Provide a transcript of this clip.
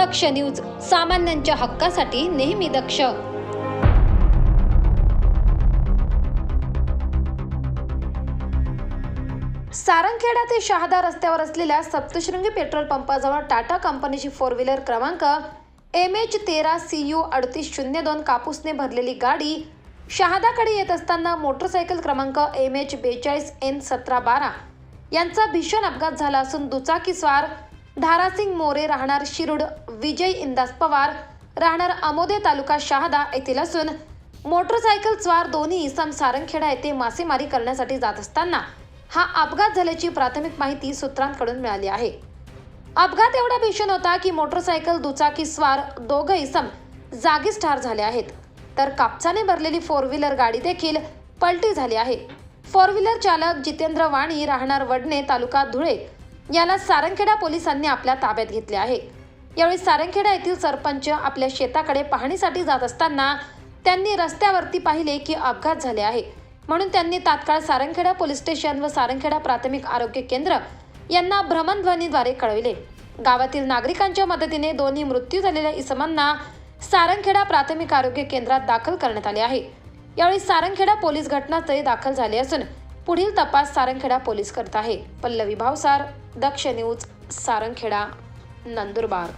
दक्ष news सामान्यांच्या हक्कासाठी नेहमी दक्ष. सारंगखेडा ते शहादा रस्त्यावर असलेल्या सप्तशृंगी पेट्रोल पंपाजवळ टाटा कंपनीची फोर व्हीलर क्रमांक एम एच तेरा सी यू अडतीस शून्य दोन कापूसने भरलेली गाडी शहादाकडे येत असताना मोटरसायकल क्रमांक एम एच बेचाळीस एन सतरा बारा यांचा भीषण अपघात झाला असून दुचाकीस्वार धारासिंग मोरे राहणार शिरूड विजय इंदास पवार राहणार अमोदे तालुका शहादा येथील असून मोटरसायकल स्वार दोन्ही इसम सारंगखेडा येथे मासेमारी करण्यासाठी जात असताना हा अपघात झाल्याची प्राथमिक माहिती सूत्रांकडून मिळाली आहे. अपघात एवढा भीषण होता की मोटरसायकल दुचाकी स्वार दोघं इसम जागीच ठार झाले आहेत. तर कापसाने भरलेली फोर व्हीलर गाडी देखील पलटी झाली आहे. फोर व्हीलर चालक जितेंद्र वाणी राहणार वडणे तालुका धुळे याला सारंगखेडा पोलिसांनी आपल्या ताब्यात घेतले आहे. यावेळी सारंगखेडा येथील सरपंच आपल्या शेताकडे पाहणीसाठी जात असताना त्यांनी रस्त्यावरती पाहिले की अपघात झाले आहे. म्हणून त्यांनी तात्काळ सारंगखेडा पोलीस स्टेशन व सारंगखेडा प्राथमिक आरोग्य केंद्र यांना भ्रमणध्वनीद्वारे कळविले. गावातील नागरिकांच्या मदतीने दोन्ही मृत्यू झालेल्या इसमांना सारंगखेडा प्राथमिक आरोग्य केंद्रात दाखल करण्यात आले आहे. यावेळी सारंगखेडा पोलीस घटनास्थळी दाखल झाले असून पुढील तपास सारंगखेडा पोलीस करत आहे. पल्लवी भावसार दक्ष न्यूज सारंगखेडा. नंदुरबार